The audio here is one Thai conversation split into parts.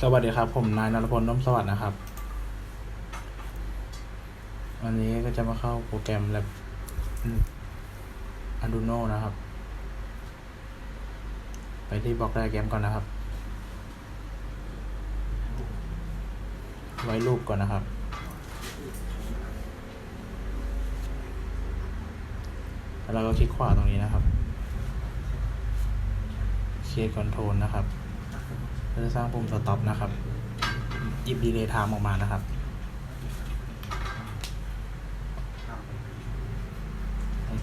สวัสดีครับ ผมนายนรพลน้มสวัสดิ์นะครับ วันนี้ก็จะมาเข้าโปรแกรม Lab Arduino นะครับ ไปที่บล็อกไดอะแกรมก่อนนะครับ ไว้รูปก่อนนะครับ แล้วเราก็คลิกขวาตรงนี้นะครับ Create Control นะครับ เราจะสร้างปุ่ม Stop นะครับ หยิบ Delay Time ออกมานะครับ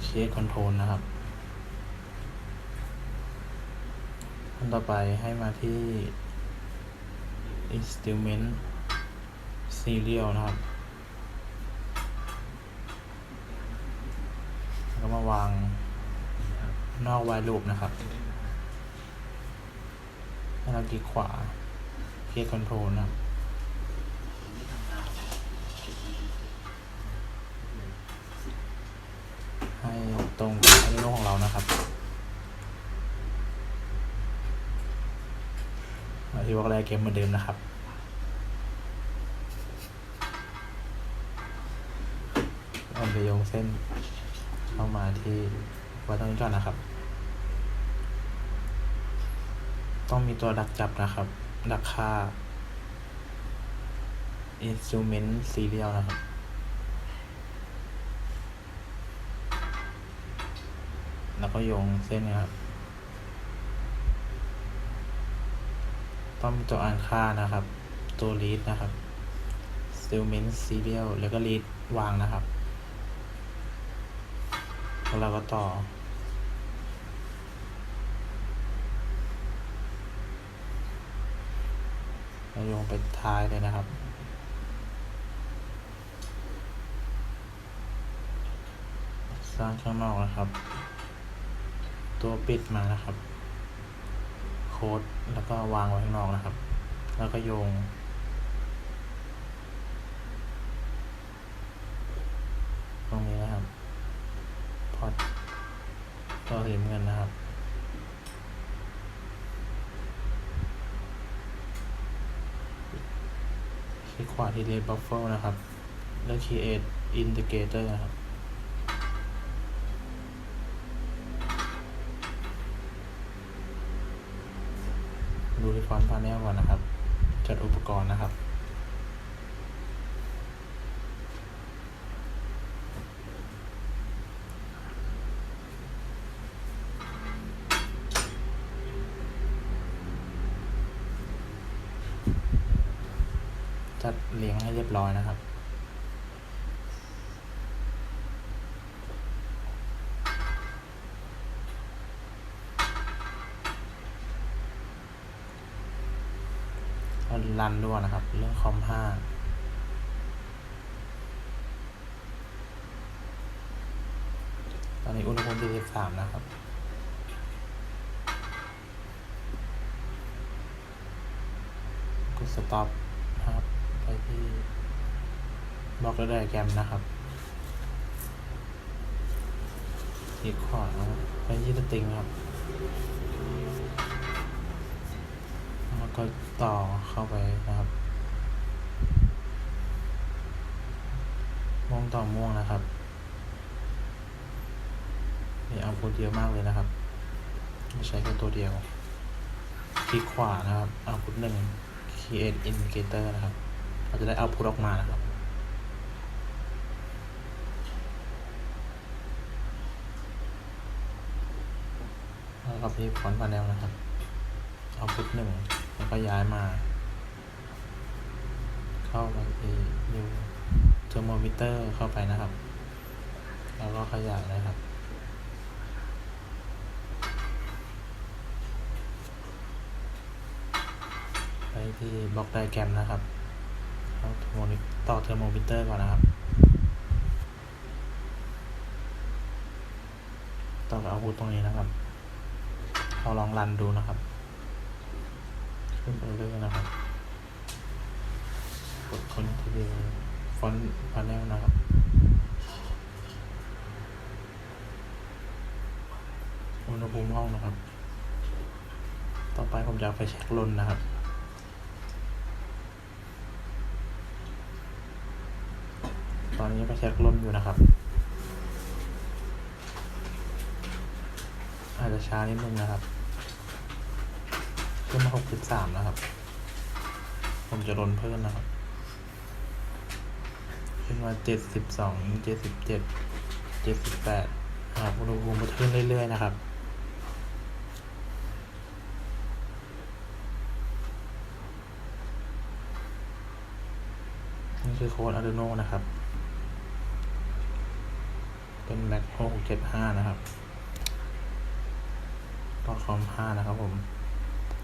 Create Control นะครับขั้นต่อไปให้มาที่ Instrument Serial นะครับ แล้วก็มาวางนอก while loop นะครับ ให้เราคลิกขวา Create Control นะครับให้ตรงกับอ r โนของเรานะครับมาที่วอลเลย์เกมเหมือนเดิมนะครับเอาไปโยงเส้นเข้ามาที่วัดตรงนี้ก่อนนะครับ ต้องมีตัวดักจับนะครับ ดักค่า instrument serial นะครับ แล้วก็โยงเส้นนะครับ ต้องมีตัวอ่านค่านะครับ ตัว read นะครับ instrument serial แล้วก็ read วางนะครับ แล้วเราก็ต่อ แล้ว โยงไปท้ายเลยนะครับ สร้างข้างนอกนะครับ ตัวปิดมานะครับ โค้ดแล้วก็วางไว้ข้างนอกนะครับ แล้วก็โยง ตรงนี้นะครับพอดตัวสีเงินนะครับ คลิกขวาที่ Red Buffer นะครับ แล้ว Create Indicator นะครับ ดูที่ฟอนต์พาเนลก่อนนะครับ จัดอุปกรณ์นะครับ จัดเรียงให้เรียบร้อยนะครับ รันด้วยนะครับ เรื่องคอมห้าตอนนี้อุณหภูมิ43นะครับกดสต็อป บไปที่บล็อกไดอะแกรมนะครับคลิกขวานะครับไปที่สตริงครับแล้วก็ต่อเข้าไปนะครับม่วงต่อม่วงนะครับมีเอาพุทเยอะมากเลยนะครับไม่ใช้แค่ตัวเดียว คลิกขวานะครับเอาพุทหนึ่ง create indicator นะครับ เราจะได้เอาพุทออกมานะครับ แล้วก็ที่ฟอนต์พาเนลนะครับ เอาพุทหนึ่งแล้วก็ย้ายมา เข้าไปที่ new thermometer เข้าไปนะครับ แล้วก็ขยายนะครับไปที่บล็อกไดแกรมนะครับ ต่อเทอร์โมมิเตอร์ก่อนนะครับ ต่อกับเอาพุทตรงนี้นะครับ เราลองรันดูนะครับ ขึ้นไปเรื่อยๆนะครับ กดคอนทิวฟอนต์พาเนลนะครับอุณหภูมิห้องนะครับ ต่อไปผมจะเอาไฟแช็กลนนะครับ นนี้ก็เช็คลมอยู่นะครับ อาจจะช้านิดนึงนะครับขึ้นมาหกจุดสามนะครับ ผมจะลนเพิ่มนะครับ ขึ้นมาเจ็ดสิบสองเจ็ดสิบเจ็ดเจ็ดสิบแปดครับอุณหภูมิมันขึ้นเรื่อยๆนะครับนี่คือโค้ด Arduino นะครับ เป็น Mac 675นะครับต่อคอม5นะครับผม